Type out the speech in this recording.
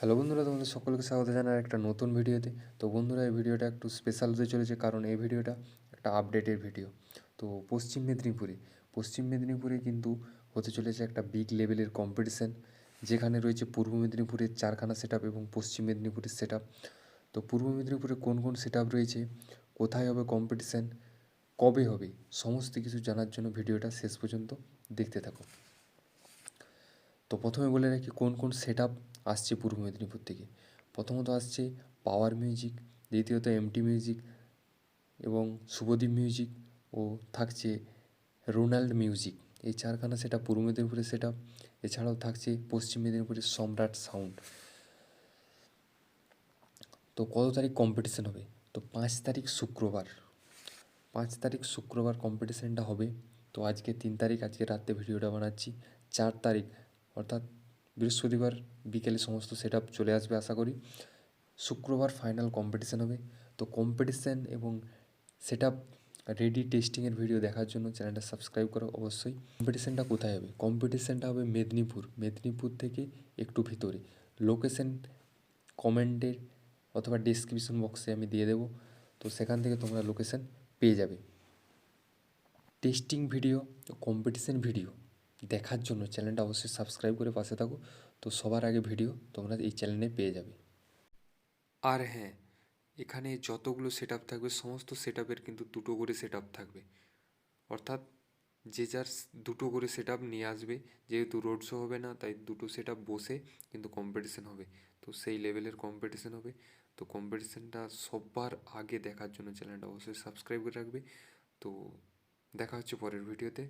Hello বন্ধুরা, তোমাদের সকলকে স্বাগত জানাই একটা নতুন ভিডিওতে। তো বন্ধুরা, এই ভিডিওটা একটু স্পেশাল হতে চলেছে কারণ এই ভিডিওটা একটা আপডেটের ভিডিও। তো পশ্চিম মেদিনীপুরে পশ্চিম মেদিনীপুরে কিন্তু হতে চলেছে একটা বিগ লেভেলের কম্পিটিশান যেখানে রয়েছে পূর্ব মেদিনীপুরের চারখানা সেট এবং পশ্চিম মেদিনীপুরের সেট তো পূর্ব মেদিনীপুরে কোন কোন সেট রয়েছে, কোথায় হবে কম্পিটিশান কবে হবে, সমস্ত কিছু জানার জন্য ভিডিওটা শেষ পর্যন্ত দেখতে থাকো। তো প্রথমে বলে রাখি কোন কোন সেট আসছে পূর্ব মেদিনীপুর থেকে। প্রথমত আসছে পাওয়ার মিউজিক দ্বিতীয়ত এমটি মিউজিক এবং শুভদীপ মিউজিক ও থাকছে রোনাল্ড মিউজিক এই চারখানা সেটা পূর্ব মেদিনীপুরের সেট আপ এছাড়াও থাকছে পশ্চিম মেদিনীপুরের সম্রাট সাউন্ড তো কত তারিখ কম্পিটিশান হবে? তো পাঁচ তারিখ শুক্রবার। পাঁচ তারিখ শুক্রবার কম্পিটিশানটা হবে। তো আজকে তিন তারিখ, আজকে রাত্রে ভিডিওটা বানাচ্ছি। চার তারিখ, অর্থাৎ বৃহস্পতিবার বিকেলে সমস্ত সেট চলে আসবে আশা করি। শুক্রবার ফাইনাল কম্পিটিশান হবে। তো কম্পিটিশান এবং সেট রেডি টেস্টিংয়ের ভিডিও দেখার জন্য চ্যানেলটা সাবস্ক্রাইব করো অবশ্যই। কম্পিটিশানটা কোথায় হবে? কম্পিটিশানটা হবে মেদিনীপুর। মেদিনীপুর থেকে একটু ভিতরে। লোকেশন কমেন্টের অথবা ডিসক্রিপশন বক্সে আমি দিয়ে দেবো। তো সেখান থেকে তোমরা লোকেশান পেয়ে যাবে। টেস্টিং ভিডিও কম্পিটিশান ভিডিও দেখার জন্য চ্যানেলটা অবশ্যই সাবস্ক্রাইব করে পাশে থাকো। তো সবার আগে ভিডিও তোমরা এই চ্যানেলে পেয়ে যাবে। আর হ্যাঁ এখানে যতগুলো সেট থাকবে, সমস্ত সেট কিন্তু দুটো করে সেট থাকবে। অর্থাৎ যে যার দুটো করে সেট নিয়ে আসবে, যেহেতু রোড শো হবে না, তাই দুটো সেট বসে কিন্তু কম্পিটিশান হবে। তো সেই লেভেলের কম্পিটিশান হবে। তো কম্পিটিশানটা সবার আগে দেখার জন্য চ্যানেলটা অবশ্যই সাবস্ক্রাইব করে রাখবে। তো দেখা হচ্ছে পরের ভিডিওতে।